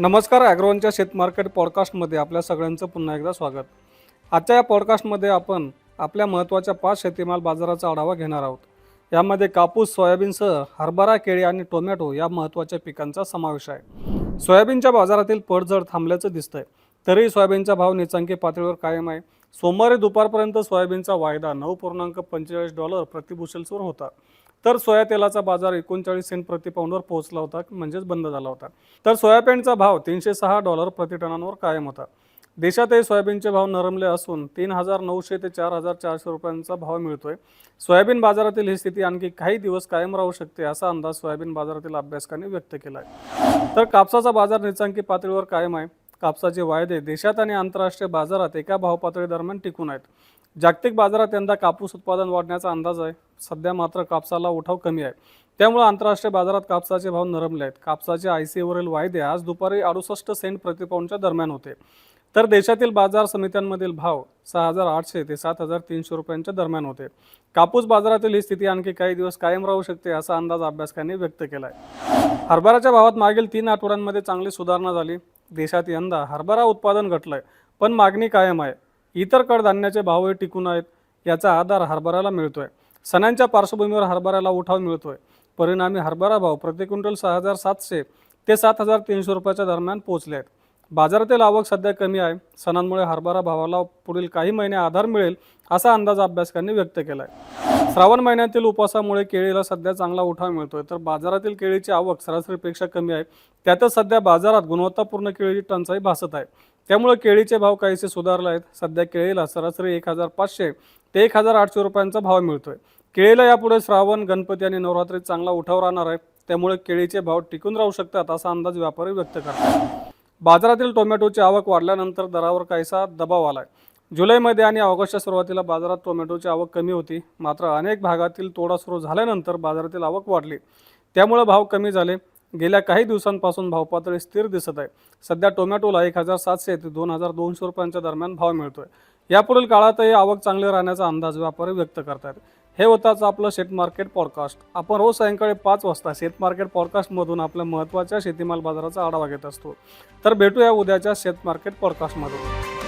नमस्कार ॲग्रोनच्या शेतमार्केट पॉडकास्टमध्ये आपल्या सगळ्यांचं पुन्हा एकदा स्वागत. आजच्या या पॉडकास्टमध्ये आपण आपल्या महत्त्वाच्या पाच शेतीमाल बाजाराचा आढावा घेणार आहोत. यामध्ये कापूस सोयाबीनसह हरभरा केळी आणि टोमॅटो या महत्त्वाच्या पिकांचा समावेश आहे. सोयाबीनच्या बाजारातील पडझड थांबल्याचं दिसतंय. तरी सोयाबीनचा भाव निचांकी पातळीवर कायम आहे. सोमवारी दुपारपर्यंत सोयाबीनचा वायदा नऊ पूर्णांक पंचेचाळीस डॉलर प्रतिबुशेल्सवर होता. तर सोया तेलाचा बाजार एकोणचाळीस सेंट प्रति पाऊंडवर पोहोचला होता म्हणजेच बंद झाला होता. तर सोयाबीनचा भाव तीनशे सहा डॉलर प्रति टनांवर कायम होता. देशातही सोयाबीनचे भाव नरमले असून तीन हजार नऊशे ते चार हजार चारशे रुपयांचा भाव मिळतोय. सोयाबीन बाजारातील ही स्थिती आणखी काही दिवस कायम राहू शकते असा अंदाज सोयाबीन बाजारातील अभ्यासकांनी व्यक्त केला आहे तर कापसाचा बाजार निचांकी पातळीवर कायम आहे. कापसाचे वायदे देशात आणि आंतरराष्ट्रीय बाजारात एका भाव पातळी दरम्यान टिकून आहेत. जागतिक बाजारात यंदा कापूस उत्पादन वाढण्याचा अंदाज आहे. सध्या मात्र कापसाला उठाव कमी आहे. त्यामुळे आंतरराष्ट्रीय बाजारात कापसाचे भाव नरमले आहेत. कापसाचे आय सी वरील वायदे आज दुपारी अडुसष्ट सेंट प्रतिपाऊंडच्या दरम्यान होते. तर देशातील बाजार समित्यांमधील भाव सहा हजार आठशे ते सात हजार तीनशे रुपयांच्या दरम्यान होते. कापूस बाजारातील ही स्थिती आणखी काही दिवस कायम राहू शकते असा अंदाज अभ्यासकांनी व्यक्त केला आहे हरभऱ्याच्या भावात मागील तीन आठवड्यांमध्ये चांगली सुधारणा झाली. देशात यंदा हरभरा उत्पादन घटलंय पण मागणी कायम आहे. इतर कडधान्याचे भावही टिकून आहेत याचा आधार हरभऱ्याला मिळतोय. सणांच्या पार्श्वभूमीवर हरभऱ्याला उठाव मिळतोय. परिणामी हरभरा भाव प्रति क्विंटल सहा हजार सातशे ते सात हजार तीनशे रुपयाच्या दरम्यान पोहोचले आहेत. बाजारातील आवक सध्या कमी आहे. सणांमुळे हरभरा भावाला पुढील काही महिने आधार मिळेल असा अंदाज अभ्यासकांनी व्यक्त केला आहे श्रावण महिन्यातील उपवासामुळे केळीला सध्या चांगला उठाव मिळतोय. तर बाजारातील केळीची आवक सरासरीपेक्षा कमी आहे. त्यातच सध्या बाजारात गुणवत्तापूर्ण केळीची टंचाई भासत आहे. त्यामुळे केळीचे भाव काहीसे सुधारले आहेत. सध्या केळीला सरासरी एक हजार पाचशे ते एक हजार आठशे रुपयांचा भाव मिळतोय. केळीला यापुढे श्रावण गणपती आणि नवरात्रीत चांगला उठाव राहणार आहे. त्यामुळे केळीचे भाव टिकून राहू शकतात असा अंदाज व्यापारी व्यक्त करतात. बाजारातील टोमॅटोची आवक वाढल्यानंतर दरावर काहीसा दबाव आलाय. जुलैमध्ये आणि ऑगस्टच्या सुरुवातीला बाजारात टोमॅटोची आवक कमी होती. मात्र अनेक भागातील तोडा सुरू झाल्यानंतर बाजारातील आवक वाढली. त्यामुळे भाव कमी झाले. गेल्या काही दिवसांपासून भावपातळी स्थिर दिसत आहे. सध्या टोमॅटोला एक हजार सातशे ते दोन हजार दोनशे रुपयांच्या दरम्यान भाव मिळतोय. यापुढील काळातही आवक चांगली राहण्याचा अंदाज व्यापारी व्यक्त करतात. हे होताच आपलं शेत मार्केट पॉडकास्ट. आपण रोज सायंकाळी पाच वाजता शेत मार्केट पॉडकास्टमधून आपल्या महत्त्वाच्या शेतीमाल बाजाराचा आढावा घेत असतो. तर भेटूया उद्याच्या शेत मार्केट पॉडकास्टमधून